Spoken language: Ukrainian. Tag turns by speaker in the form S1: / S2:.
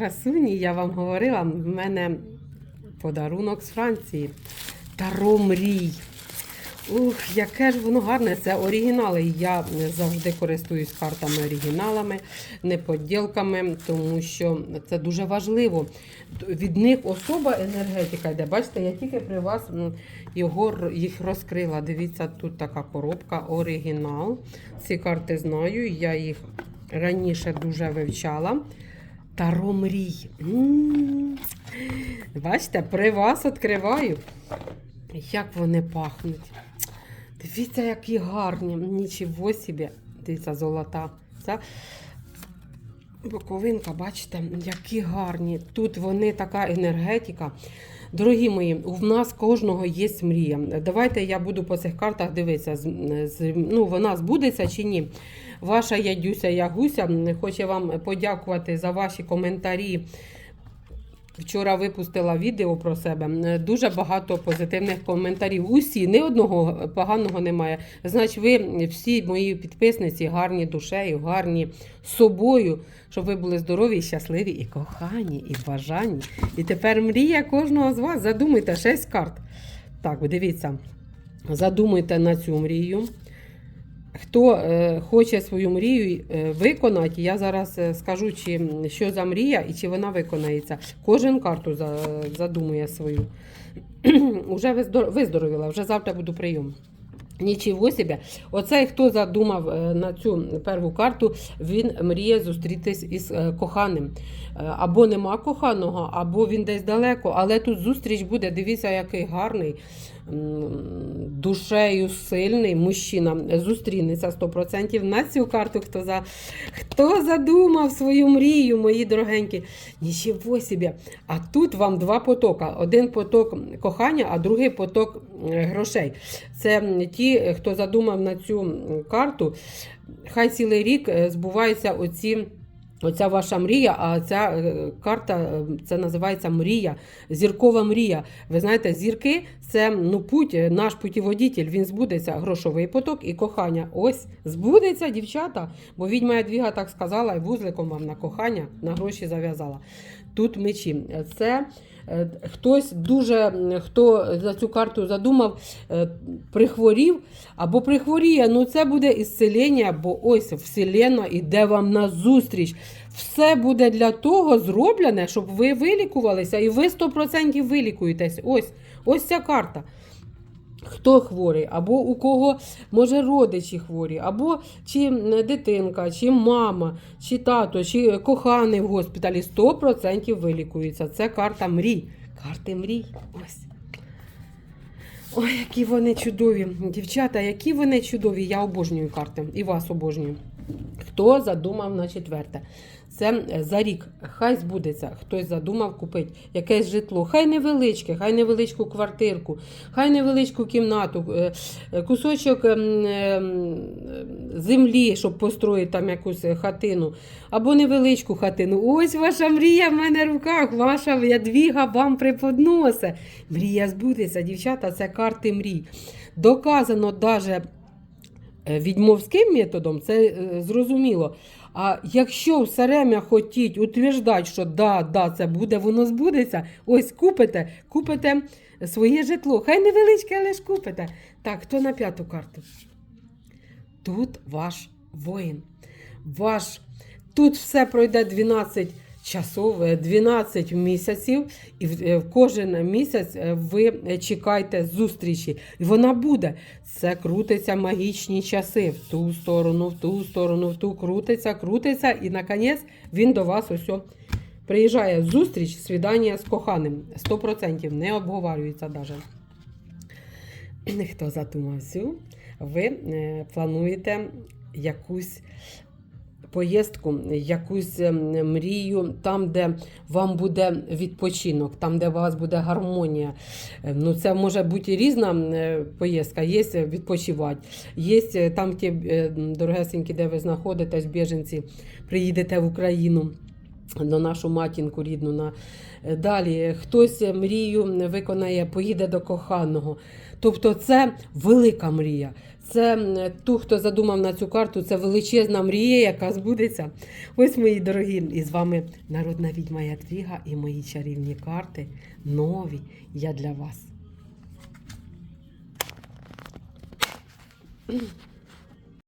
S1: Красуні, я вам говорила, в мене подарунок з Франції. Таро мрій. Ух, яке ж воно гарне. Це оригінали. Я завжди користуюсь картами оригіналами, не поділками, тому що це дуже важливо. Від них особа енергетика йде. Бачите, я тільки при вас його, їх розкрила. Дивіться, тут така коробка, оригінал. Ці карти знаю, я їх раніше дуже вивчала. Таро мрій. Бачите, при вас відкриваю. Як вони пахнуть. Дивіться, які гарні. Нічого собі. Дивіться, золота. Це боковинка, бачите, які гарні. Тут вони така енергетика. Дорогі мої, у нас кожного є мрія. Давайте я буду по цих картах дивитися, з- ну, вона збудеться чи ні. Ваша ядюся Ягуся хоче вам подякувати за ваші коментарі. Вчора випустила відео про себе. Дуже багато позитивних коментарів. Усі, ні одного поганого немає. Значить, ви всі мої підписниці гарні душею, гарні собою, щоб ви були здорові, щасливі і кохані, і бажані. І тепер мрія кожного з вас. Задумайте 6 карт. Так, дивіться. Задумайте на цю мрію. Хто е, хоче свою мрію е, виконати, я зараз е, скажу, чи, що за мрія і чи вона виконається. Кожен карту за, задумує свою. Уже виздоровіла, вже завтра буду прийом. Нічого собі. Оцей, хто задумав е, на цю перву карту, він мріє зустрітись із е, коханим. Е, Або нема коханого, або він десь далеко, але тут зустріч буде. Дивіться, який гарний, душею сильний мужчина зустрінеться 100%. На цю карту хто за хто задумав свою мрію, мої дорогенькі. Нічого собі. А тут вам два потока: один поток кохання, а другий поток грошей. Це м, ті, хто задумав на цю карту. Хай цілий рік е, збуваються оці. Оця ваша мрія, а ця е, карта е, це називається мрія, зіркова мрія. Ви знаєте, зірки це ну, путь, е, наш путіводитель, він збудеться, грошовий поток і кохання. Ось збудеться, дівчата, бо відьма Ядвіга так сказала, і вузликом вам на кохання, на гроші зав'язала. Тут мечі. Це е, хтось дуже, хто за цю карту задумав, е, прихворів або прихворіє. Ну це буде ісцелення, бо ось Вселена іде вам на зустріч. Все буде для того зроблене, щоб ви вилікувалися, і ви 100% вилікуєтесь. Ось, ось ця карта. Хто хворий, або у кого може родичі хворі, або чи дитинка, чи мама, чи тато, чи коханий в госпіталі 100% вилікується. Це карта мрій. Карти мрій. Ось. Ой, які вони чудові. Дівчата, які вони чудові. Я обожнюю карти і вас обожнюю. Хто задумав на четверте? Це е, за рік. Хай збудеться. Хтось задумав купити якесь житло. Хай невеличке, хай невеличку квартирку, хай невеличку кімнату, е, е, кусочок ем, ем, землі, щоб построїти там якусь хатину, або невеличку хатину. Ось ваша мрія в мене в руках, ваша ядвіга вам преподносить. Мрія збудеться, дівчата, це карти мрій. Доказано навіть відьмовським методом, це е, зрозуміло. А якщо все время хотіть утверждати, що да, да, це буде, воно збудеться, ось купите, купите своє житло. Хай невеличке, але ж купите. Так, хто на п'яту карту? Тут ваш воїн. Ваш. Тут все пройде 12 часов, е, 12 місяців, і в- е, кожен місяць е, ви чекаєте зустрічі. І вона буде. Це крутиться магічні часи. В ту сторону, в ту сторону, в ту крутиться, крутиться, і наконець він до вас ось приїжджає зустріч, свідання з коханим. 100% не обговорюється навіть. Хто задумав цю, ви е, плануєте якусь поїздку, якусь е, мрію, там, де вам буде відпочинок, там, де у вас буде гармонія. Е, Ну, це може бути різна е, поїздка, є відпочивати, є е, там ті е, дорогесенькі, де ви знаходитесь, біженці, приїдете в Україну. На нашу матінку рідну. На... е, Далі хтось мрію виконає, поїде до коханого. Тобто це велика мрія. Це ту, хто задумав на цю карту, це величезна мрія, яка збудеться. Ось мої дорогі, і з вами народна відьма Ядвіга і мої чарівні карти нові. Я для вас.